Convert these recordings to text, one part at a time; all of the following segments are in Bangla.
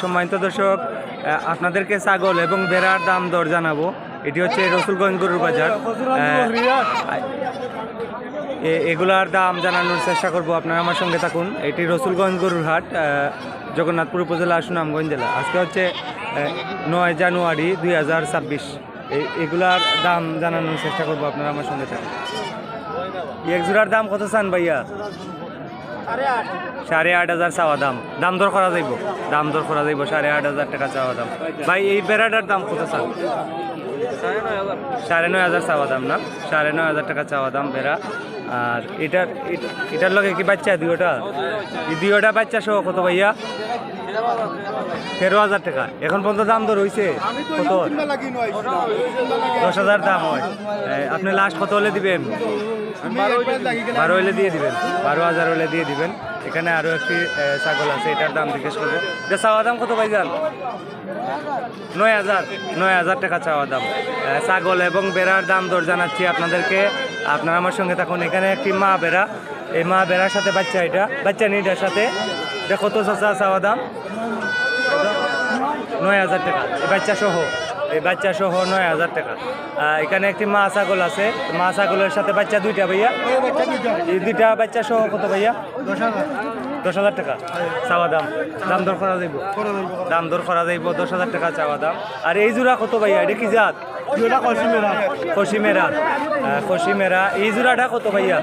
সম্মানিত দর্শক আপনাদেরকে ছাগল এবং বেড়ার দাম দর জানাব। এটি হচ্ছে রসুলগঞ্জ গরুর বাজার। এগুলার দাম জানানোর চেষ্টা করব। আপনারা আমার সঙ্গে থাকুন। এটি রসুলগঞ্জ গরুর হাট জগন্নাথপুর উপজেলা, সুনামগঞ্জ জেলা। আজকে হচ্ছে নয় জানুয়ারি দুই হাজার ছাব্বিশ। এগুলার দাম জানানোর চেষ্টা করব। আপনারা আমার সঙ্গে থাকুন। এক জোড়ার দাম কত চান ভাইয়া? সাড়ে আট হাজার চাওয়া দাম। দাম দর করা যাইব। দাম দর করা যাইব, সাড়ে আট হাজার টাকা চাওয়া দাম। ভাই, এই বেড়াটার দাম কত চান সাড়ে নয় হাজার চাওয়া দাম না? সাড়ে নয় হাজার টাকা চাওয়া দাম বেড়া। আর এটার এটার লগে কি বাচ্চা দুইটা? দুইটা বাচ্চা সহ কত ভাইয়া? তেরো হাজার টাকা। এখন পর্যন্ত দাম দর হয়েছে কত? দশ হাজার দাম হয়। আপনি লাস্ট কত হলে দিবেন? বারো হলে দিয়ে দিবেন। বারো হাজার হলে দিয়ে দিবেন। এখানে আরও একটি ছাগল আছে এটার দাম জিজ্ঞেস করব। এটা চাওয়া দাম কত ভাই যান নয় হাজার। নয় হাজার টাকা চাওয়া দাম। ছাগল এবং বেড়ার দাম দর জানাচ্ছি আপনাদেরকে। আপনারা আমার সঙ্গে থাকুন। এখানে একটি মা বেড়া। এই মা বেড়ার সাথে বাচ্চা এটা। বাচ্চা নিটার সাথে। এটা কত চাচা চাওয়া দাম? নয় হাজার টাকা। বাচ্চা সহ এই বাচ্চা সহ নয় হাজার টাকা। এখানে একটি মা ছাগল আছে। মা ছাগলের সাথে বাচ্চা দুইটা ভাইয়া। এই দুইটা বাচ্চা সহ কত ভাইয়া? দশ হাজার টাকা। চাওয়া দাম। দাম দর করা যাইব? দাম দর করা যাইব। দশ হাজার টাকা চাওয়া দাম। আর এই জোড়া কত ভাইয়া? এটা কি জাত? খসিমেরা খসিমেরা এই জোড়াটা কত ভাইয়া?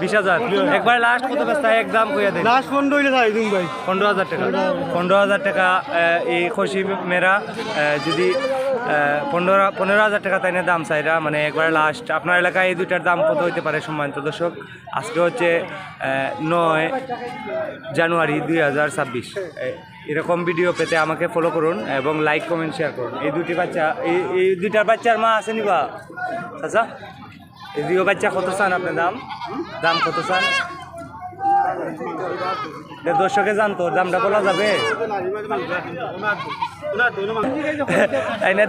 বিশ হাজার একবার লাস্ট কত ব্যস্ত একদম কইয়া দে লাস্ট ফোন হইলে চাই দিন ভাই। পনেরো হাজার টাকা। পনেরো হাজার টাকা এই খসি মেরা যদি পনেরো পনেরো হাজার টাকা তাই দাম চাইরা মানে একবার লাস্ট আপনার এলাকায় এই দুইটার দাম কত হইতে পারে সম্মানিত দর্শক? আজকে হচ্ছে নয় জানুয়ারি দুই হাজার ছাব্বিশ। এরকম ভিডিও পেতে আমাকে ফলো করুন এবং লাইক কমেন্ট শেয়ার করুন। এই দুটি বাচ্চা, এই এই দুইটার বাচ্চার মা আছে নিবা আচ্ছা এই দুই বাচ্চা কত চান আপনার দাম? দাম কত চান? দর্শকে জানতো, দামটা বলা যাবে?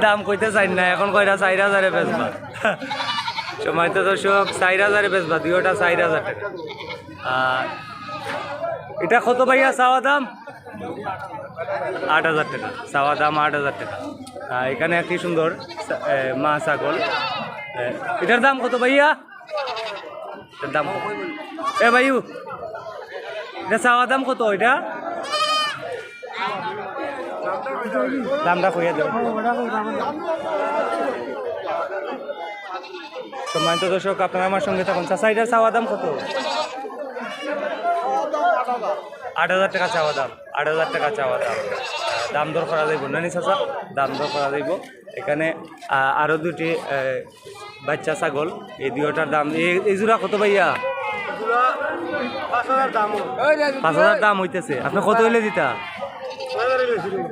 দাম কইতে চাই না, এখন কয়টা? চার হাজারে বেচবা। সময় তো দর্শক, চার হাজারে বেচবা, দুইটা চার হাজার টাকা। আর এটা কত ভাইয়া চাওয়া দাম? আট হাজার টাকা, চাওয়া দাম আট হাজার টাকা। এখানে একটি সুন্দর মা ছাগল। এটার দাম কত ভাইয়া? এটার দাম? এ ভাইউ এটা চাওয়া দাম কত এটা? দামটা কইয়া দেব সম্মানিত দর্শক আপনারা আমার সঙ্গে থাকুন। চাচা এটার চাওয়া দাম কত? আট হাজার টাকা চাওয়া দাম আট হাজার টাকা চাওয়া দাম। দাম দর করা যাইব নানি চাচা? দাম দর করা যাইব। এখানে আহ, আরও দুটি বাচ্চা ছাগল। এই দুইটার দাম এই জোড়া কত ভাইয়া? পাঁচ হাজার দাম। হইতেছে। আপনি কত হইলে দিতা?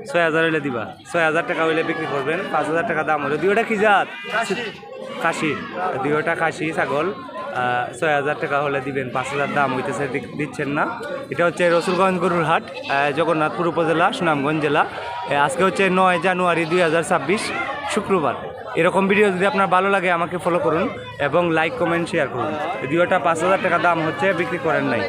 ছয় হাজার হইলে দিবা। ছয় হাজার টাকা হইলে বিক্রি করবেন। পাঁচ হাজার টাকা দাম হলো দুইটা কি জাত? খাসি। দুইটা খাসি ছাগল। ছয় হাজার টাকা হলে দিবেন। পাঁচ হাজার দাম হইতেছে। দিচ্ছেন না। এটা হচ্ছে রসুলগঞ্জ গরুর হাট জগন্নাথপুর উপজেলা সুনামগঞ্জ জেলা। আজকে হচ্ছে নয় জানুয়ারি দুই হাজার ছাব্বিশ শুক্রবার। এরকম ভিডিও যদি আপনার ভালো লাগে, আমাকে ফলো করুন এবং লাইক কমেন্ট শেয়ার করুন। ভিডিওটা পাঁচ হাজার টাকা দাম হচ্ছে, বিক্রি করেন নাই।